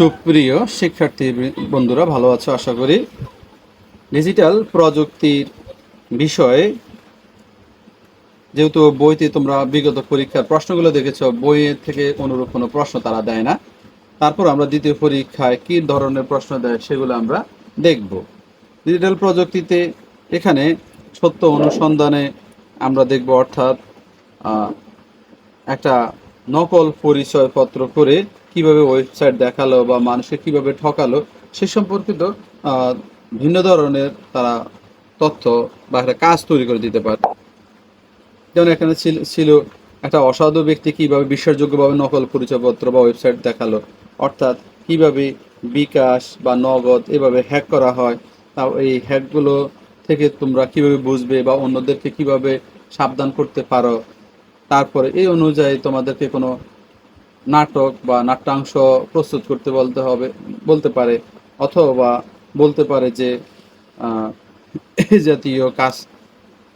সুপ্রিয় শিক্ষার্থী বন্ধুরা, ভালো আছো? আশা করি ডিজিটাল প্রযুক্তির বিষয়ে যেহেতু বইতে তোমরা বিগত পরীক্ষার প্রশ্নগুলো দেখেছ, বইয়ের থেকে অনুরূপ কোনো প্রশ্ন তারা দেয় না। তারপর আমরা দ্বিতীয় পরীক্ষায় কি ধরনের প্রশ্ন দেয় সেগুলো আমরা দেখব। ডিজিটাল প্রযুক্তিতে এখানে সত্য অনুসন্ধানে আমরা দেখব অর্থাৎ একটা নকল পরিচয়পত্র করে কীভাবে ওয়েবসাইট দেখাল বা মানুষকে কীভাবে ঠকালো, সে সম্পর্কিত ভিন্ন ধরনের তারা তথ্য বা একটা কাজ তৈরি করে দিতে পারে। যেমন এখানে ছিল একটা অসাধু ব্যক্তি কীভাবে বিশ্বাসযোগ্যভাবে নকল পরিচয়পত্র বা ওয়েবসাইট দেখাল, অর্থাৎ কীভাবে বিকাশ বা নগদ এভাবে হ্যাক করা হয় তা এই হ্যাকগুলো থেকে তোমরা কীভাবে বুঝবে বা অন্যদেরকে কীভাবে সাবধান করতে পারো, তারপরে এই অনুযায়ী তোমাদেরকে কোনো নাটক বা নাট্যাংশ প্রস্তুত করতে বলতে হবে, বলতে পারে, অথবা বলতে পারে যে জাতীয় কাজ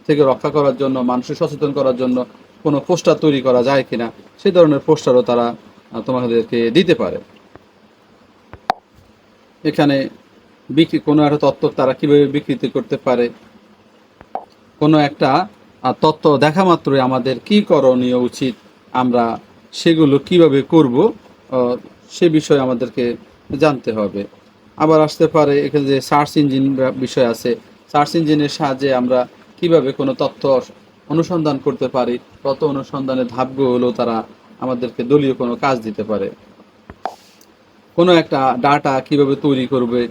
থেকে রক্ষা করার জন্য, মানুষকে সচেতন করার জন্য কোনো পোস্টার তৈরি করা যায় কিনা সেই ধরনের পোস্টারও তারা তোমাদেরকে দিতে পারে। এখানে বিক্রি, কোনো একটা তত্ত্ব তারা কীভাবে বিকৃতি করতে পারে? কোনো একটা তত্ত্ব দেখা মাত্রই আমাদের কী করণীয় উচিত আমরা সেগুলো কীভাবে করব সে বিষয়ে আমাদেরকে জানতে হবে। আবার আসতে পারে এখানে যে সার্চ ইঞ্জিন বিষয় আছে। সার্চ ইঞ্জিনের সাহায্যে আমরা কীভাবে কোনো তথ্য অনুসন্ধান করতে পারি, তথ্য অনুসন্ধানের ধাপগুলো তারা আমাদেরকে দলীয় কোনো কাজ দিতে পারে। কোনো একটা ডাটা কীভাবে তৈরি করবে,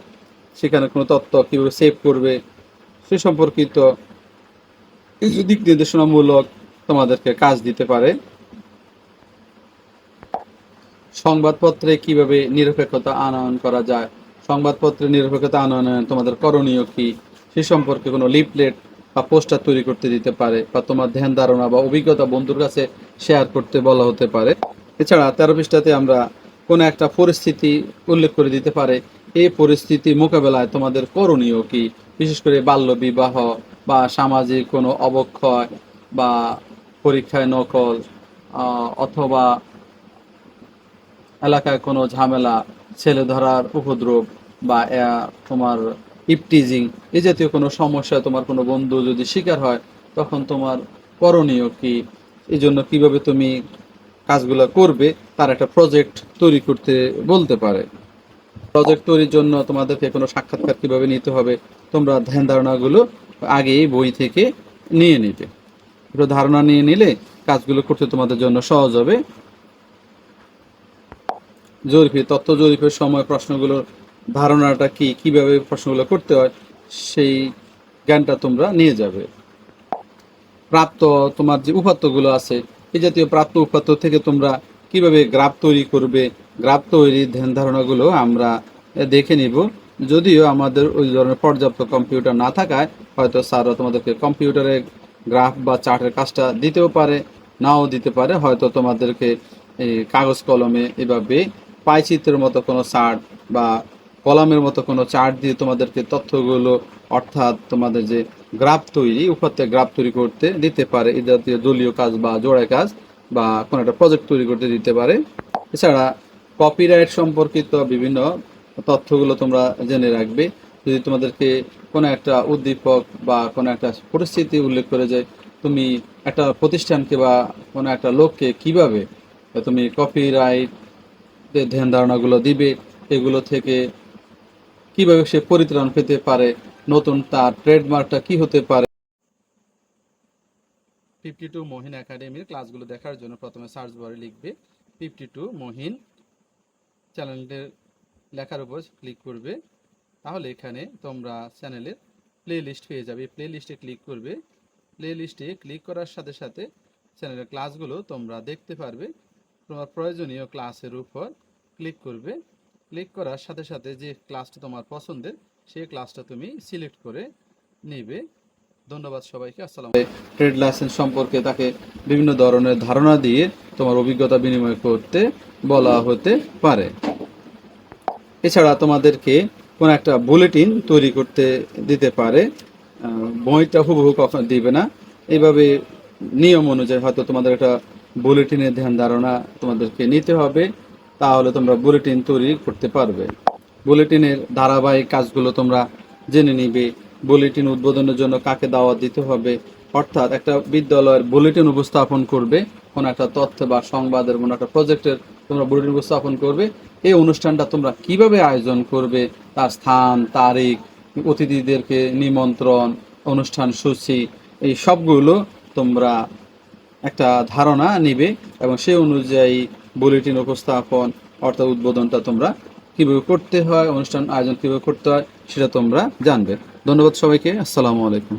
সেখানে কোনো তথ্য কীভাবে সেভ করবে, সে সম্পর্কিত কিছু দিক নির্দেশনামূলক তোমাদেরকে কাজ দিতে পারে। সংবাদপত্রে কীভাবে নিরপেক্ষতা আনয়ন করা যায়? সংবাদপত্রে নিরপেক্ষতা আনয়ন তোমাদের করণীয় কি? সে সম্পর্কে কোনো লিফলেট বা পোস্টার তৈরি করতে দিতে পারে বা তোমার ধ্যান ধারণা বা অভিজ্ঞতা বন্ধুর কাছে শেয়ার করতে বলা হতে পারে। এছাড়া তেরো পৃষ্ঠাতে আমরা কোনো একটা পরিস্থিতি উল্লেখ করে দিতে পারে। এই পরিস্থিতি মোকাবেলায় তোমাদের করণীয় কি? বিশেষ করে বাল্য বিবাহ বা সামাজিক কোনো অবক্ষয় বা পরীক্ষায় নকল অথবা এলাকায় কোনো ঝামেলা, ছেলে ধরার উপদ্রব বা তোমার ইপটিজিং এই জাতীয় কোনো সমস্যা তোমার কোনো বন্ধু যদি শিকার হয়, তখন তোমার করণীয় কি? এই জন্য কীভাবে তুমি কাজগুলো করবে, তার একটা প্রজেক্ট তৈরি করতে বলতে পারে। প্রজেক্ট তৈরির জন্য তোমাদেরকে কোনো সাক্ষাৎকার কীভাবে নিতে হবে, তোমরা ধ্যান ধারণাগুলো আগেই বই থেকে নিয়ে নিবে। ধারণা নিয়ে নিলে কাজগুলো করতে তোমাদের জন্য সহজ হবে। জরিপে, তথ্য জরিপের সময় প্রশ্নগুলোর ধারণাটা কি, কীভাবে প্রশ্নগুলো করতে হয়, সেই জ্ঞানটা তোমরা নিয়ে যাবে। প্রাপ্ত তোমার যে উপাত্তগুলো আছে, এই জাতীয় প্রাপ্ত উপাত্ত থেকে তোমরা কীভাবে গ্রাফ তৈরি করবে, গ্রাফ তৈরির ধ্যান ধারণাগুলো আমরা দেখে নিব। যদিও আমাদের ওই ধরনের পর্যাপ্ত কম্পিউটার না থাকায়, হয়তো স্যাররা তোমাদেরকে কম্পিউটারে গ্রাফ বা চার্টের কাজটা দিতেও পারে, নাও দিতে পারে, হয়তো তোমাদেরকে কাগজ কলমে এভাবে পাইচিত্রের মতো কোনো চার্ট বা কলামের মতো কোনো চার্ট দিয়ে তোমাদেরকে তথ্যগুলো, অর্থাৎ তোমাদের যে গ্রাফ তৈরি উপাত্তে গ্রাফ তৈরি করতে দিতে পারে। এই জাতীয় দলীয় কাজ বা জোড়ায় কাজ বা কোনো একটা প্রজেক্ট তৈরি করতে দিতে পারে। এছাড়া কপিরাইট সম্পর্কিত বিভিন্ন তথ্যগুলো তোমরা জেনে রাখবে। যদি তোমাদেরকে কোনো একটা উদ্দীপক বা কোনো একটা পরিস্থিতি উল্লেখ করে যে তুমি একটা প্রতিষ্ঠানকে বা কোনো একটা লোককে কীভাবে তুমি কপিরাইট ধ্যান ধারণাগুলো দিবে, এগুলো থেকে কীভাবে সে পরিত্রাণ পেতে পারে, নতুন তার ট্রেডমার্কটা কি হতে পারে? ফিফটি টু মহিন একাডেমির ক্লাসগুলো দেখার জন্য প্রথমে সার্চ বারে লিখবে ফিফটি টু মহিন চ্যানেলটির লেখার উপর ক্লিক করবে। তাহলে এখানে তোমরা চ্যানেলের প্লে লিস্ট পেয়ে যাবে। প্লে লিস্টে ক্লিক করবে। প্লে লিস্টে ক্লিক করার সাথে সাথে চ্যানেলের ক্লাসগুলো তোমরা দেখতে পারবে। তোমার প্রয়োজনীয় ক্লাসের উপর ক্লিক করবে। ক্লিক করার সাথে সাথে যে ক্লাসটা তোমার পছন্দের, সেই ক্লাসটা তুমি সিলেক্ট করে নেবে। ধন্যবাদ সবাইকে, আসসালাম ট্রেড লাইসেন্স সম্পর্কে তাকে বিভিন্ন ধরনের ধারণা দিয়ে তোমার অভিজ্ঞতা বিনিময় করতে বলা হতে পারে। এছাড়া তোমাদেরকে কোনো একটা বুলেটিন তৈরি করতে দিতে পারে। বইটা হুবহু কখন দিবে না। এইভাবে নিয়ম অনুযায়ী হয়তো তোমাদের একটা বুলেটিনের ধ্যান ধারণা তোমাদেরকে নিতে হবে। তাহলে তোমরা বুলেটিন তৈরি করতে পারবে। বুলেটিনের ধারাবাহিক কাজগুলো তোমরা জেনে নিবে। বুলেটিন উদ্বোধনের জন্য কাকে দাওয়াত দিতে হবে? অর্থাৎ একটা বিদ্যালয়ের বুলেটিন উপস্থাপন করবে, কোনো একটা তথ্য বা সংবাদের, কোনো একটা প্রজেক্টের তোমরা বুলেটিন উপস্থাপন করবে। এই অনুষ্ঠানটা তোমরা কীভাবে আয়োজন করবে? তার স্থান, তারিখ, অতিথিদেরকে নিমন্ত্রণ, অনুষ্ঠান সূচি, এই সবগুলো তোমরা একটা ধারণা নিবে এবং সেই অনুযায়ী বুলেটিন উপস্থাপন অর্থাৎ উদ্বোধনটা তোমরা কীভাবে করতে হয়, অনুষ্ঠান আয়োজন কীভাবে করতে হয়, সেটা তোমরা জানবে। ধন্যবাদ সবাইকে। আসসালামু আলাইকুম।